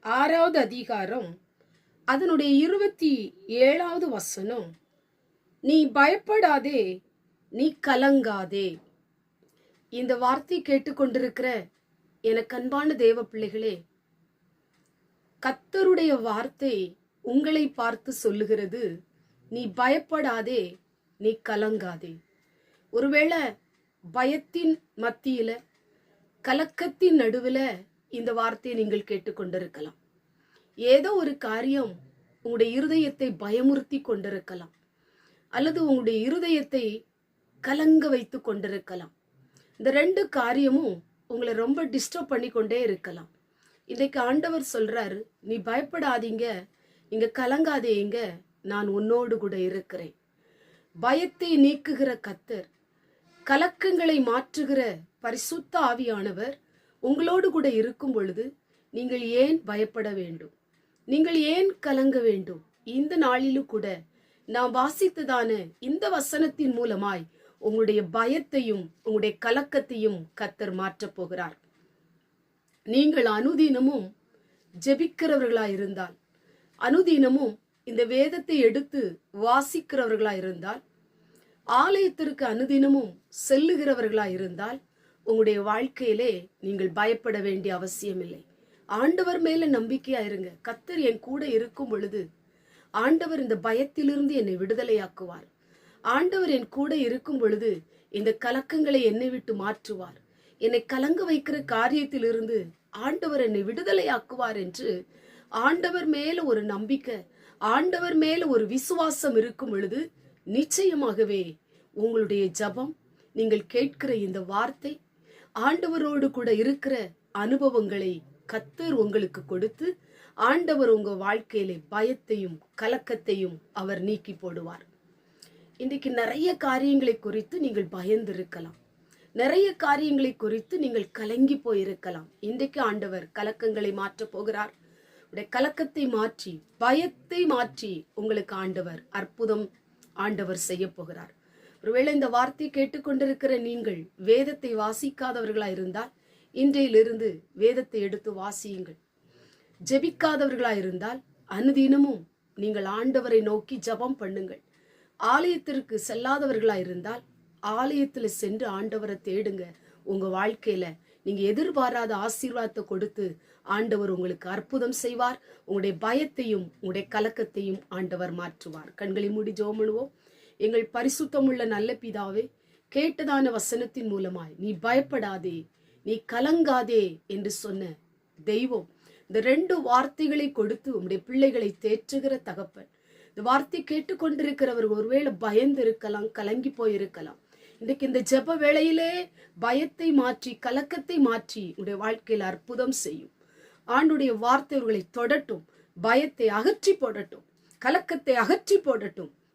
ஆறாவது அதிகாரம் அதனுடைய இருபத்தி ஏழாவது வசனம். நீ பயப்படாதே நீ கலங்காதே. இந்த வார்த்தை கேட்டுக்கொண்டிருக்கிற எனக்கு அன்பான தேவ பிள்ளைகளே கத்தருடைய வார்த்தை உங்களை பார்த்து சொல்லுகிறது. நீ பயப்படாதே நீ கலங்காதே. ஒருவேளை பயத்தின் மத்தியில் கலக்கத்தின் நடுவில் இந்த வார்த்தையை நீங்கள் கேட்டுக்கொண்டிருக்கலாம். ஏதோ ஒரு காரியம் உங்களுடைய இருதயத்தை பயமுறுத்தி கொண்டிருக்கலாம். அல்லது உங்களுடைய இருதயத்தை கலங்க வைத்து கொண்டிருக்கலாம். இந்த ரெண்டு காரியமும் உங்களை ரொம்ப டிஸ்டர்ப் பண்ணி கொண்டே இருக்கலாம். இன்றைக்கு ஆண்டவர் சொல்கிறாரு நீ பயப்படாதீங்க. இங்கே கலங்காதேங்க நான் உன்னோடு கூட இருக்கிறேன். பயத்தை நீக்குகிற கத்தர் கலக்கங்களை மாற்றுகிற பரிசுத்த ஆவியானவர் உங்களோடு கூட இருக்கும் பொழுது நீங்கள் ஏன் பயப்பட வேண்டும்? நீங்கள் ஏன் கலங்க வேண்டும்? இந்த நாளிலும் கூட நாம் வாசித்ததான இந்த வசனத்தின் மூலமாய் உங்களுடைய பயத்தையும் உங்களுடைய கலக்கத்தையும் கத்தர் மாற்றப் போகிறார். நீங்கள் அனுதினமும் ஜெபிக்கிறவர்களாக இருந்தால் அனுதினமும் இந்த வேதத்தை எடுத்து வாசிக்கிறவர்களாக இருந்தால் ஆலயத்திற்கு அனுதினமும் செல்லுகிறவர்களாக இருந்தால் உங்களுடைய வாழ்க்கையிலே நீங்கள் பயப்பட வேண்டிய அவசியமில்லை. ஆண்டவர் மேல நம்பிக்கையா இருங்க கத்தர் என் கூட இருக்கும் பொழுது ஆண்டவர் இந்த பயத்திலிருந்து என்னை விடுதலையாக்குவார். ஆண்டவர் என் கூட இருக்கும் பொழுது இந்த கலக்கங்களை என்னை விட்டு மாற்றுவார். என்னை கலங்க வைக்கிற காரியத்திலிருந்து ஆண்டவர் என்னை விடுதலையாக்குவார் என்று ஆண்டவர் மேல ஒரு நம்பிக்கை ஆண்டவர் மேல ஒரு விசுவாசம் இருக்கும் பொழுது நிச்சயமாகவே உங்களுடைய ஜபம் நீங்கள் கேட்கிற இந்த வார்த்தை ஆண்டவரோடு கூட இருக்கிற அனுபவங்களை கத்தர் உங்களுக்கு கொடுத்து ஆண்டவர் உங்க வாழ்க்கையிலே பயத்தையும் கலக்கத்தையும் அவர் நீக்கி போடுவார். இன்றைக்கு நிறைய காரியங்களை குறித்து நீங்கள் பயந்து இருக்கலாம் நிறைய காரியங்களை குறித்து நீங்கள் கலங்கி போயிருக்கலாம். இன்றைக்கு ஆண்டவர் கலக்கங்களை மாற்றப் போகிறார். உடைய கலக்கத்தை மாற்றி பயத்தை மாற்றி உங்களுக்கு ஆண்டவர் அற்புதம் ஆண்டவர் செய்ய போகிறார். ஒருவேளை இந்த வார்த்தை கேட்டுக்கொண்டிருக்கிற நீங்கள் வேதத்தை வாசிக்காதவர்களா இருந்தால் இன்றையிலிருந்து வேதத்தை எடுத்து வாசியுங்கள். ஜெபிக்காதவர்களா இருந்தால் அனுதினமும் நீங்கள் ஆண்டவரை நோக்கி ஜெபம் பண்ணுங்கள். ஆலயத்திற்கு செல்லாதவர்களா இருந்தால் ஆலயத்தில் சென்று ஆண்டவரை தேடுங்க. உங்க வாழ்க்கையில நீங்க எதிர்பாராத ஆசீர்வாதத்தை கொடுத்து ஆண்டவர் உங்களுக்கு அற்புதம் செய்வார். உங்களுடைய பயத்தையும் உங்களுடைய கலக்கத்தையும் ஆண்டவர் மாற்றுவார். கண்களை மூடி ஜெபம் பண்ணுவோம். எங்கள் பரிசுத்தமுள்ள நல்ல பிதாவே கேட்டதான வசனத்தின் மூலமாய் நீ பயப்படாதே நீ கலங்காதே என்று சொன்ன தெய்வம். இந்த ரெண்டு வார்த்தைகளை கொடுத்து உம்முடைய பிள்ளைகளை தேற்றுகிற தகப்பன். இந்த வார்த்தை கேட்டுக்கொண்டிருக்கிறவர் ஒருவேளை பயந்து இருக்கலாம் கலங்கி போயிருக்கலாம். இன்றைக்கு இந்த ஜெப வேளையிலே பயத்தை மாற்றி கலக்கத்தை மாற்றி உடைய வாழ்க்கையில் அற்புதம் செய்யும். ஆண்டுடைய வார்த்தைகளை தொடட்டும் பயத்தை அகற்றி போடட்டும் கலக்கத்தை அகற்றி போடட்டும்.